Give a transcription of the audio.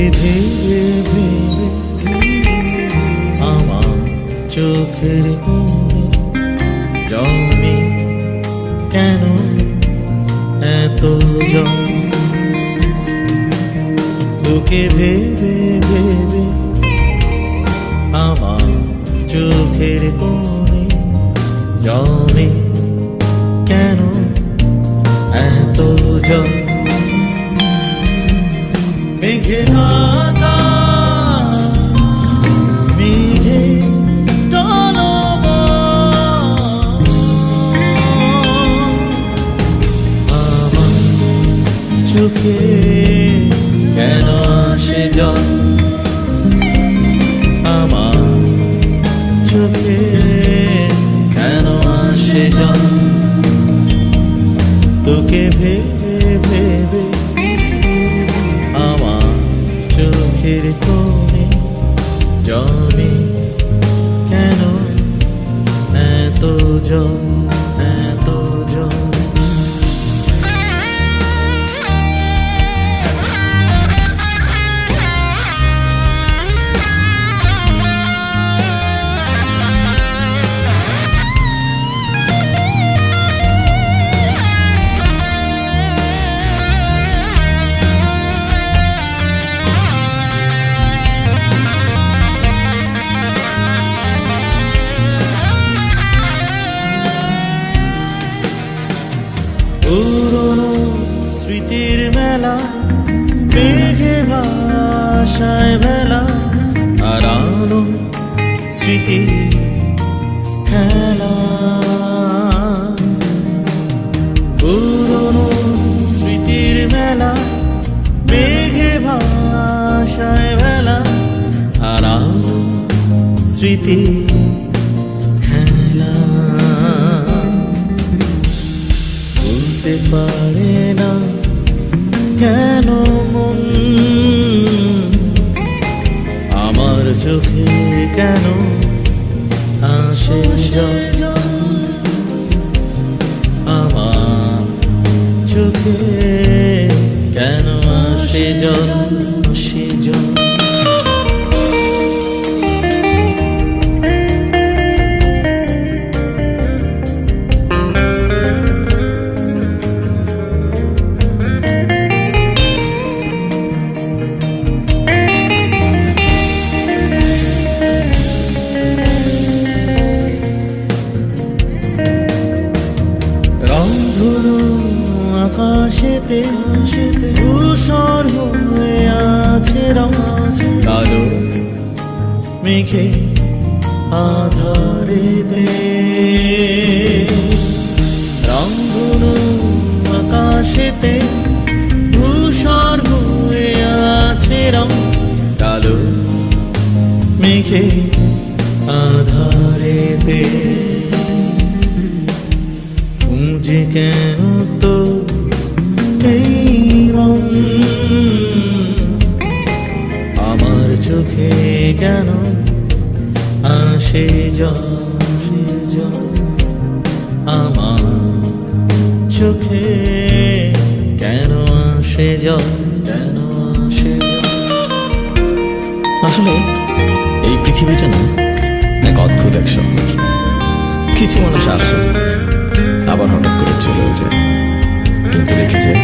চোখে ভেবে ভেবে আমার চোখের কোণে, জমে কেন এত জম তোকে ভেবে ভেবে, আমার চোখের কোণে, জমি মেঘে নাতা মেঘে আমার চোখে কেন আসে জল? চোখে কেন আসে জল? ভেবে ভেবে চোখের কোণে জমে কেন এত জন স্মৃতির মেলা, মেঘে ভাষায় মেলা, আর আনো স্মৃতি খেলা। পুরনো স্মৃতির মেলা, মেঘে ভাষায় মেলা, আর আনো স্মৃতি খেলা। পারে না কেন মন? আমার চোখে কেন আসে আমার চোখে কেন আসে জল? আসে জল। আকাশেতে, ধূসর হয়ে আছে কালো মেঘে আধারেতে। রংধনু আকাশেতে, ধূসর হয়ে আছে রং। কালো মেঘে আধারেতে। খুঁজে কেন তো চোখে কেন? আসে জল আমার চোখে কেন? আসে জল, কেন? আসে আসলে এই পৃথিবীটা না এক অদ্ভুত এক শহর কিছু মানুষ আসে, আবার হঠাৎ করে চলেও যায়। কিন্তু রেখে যায়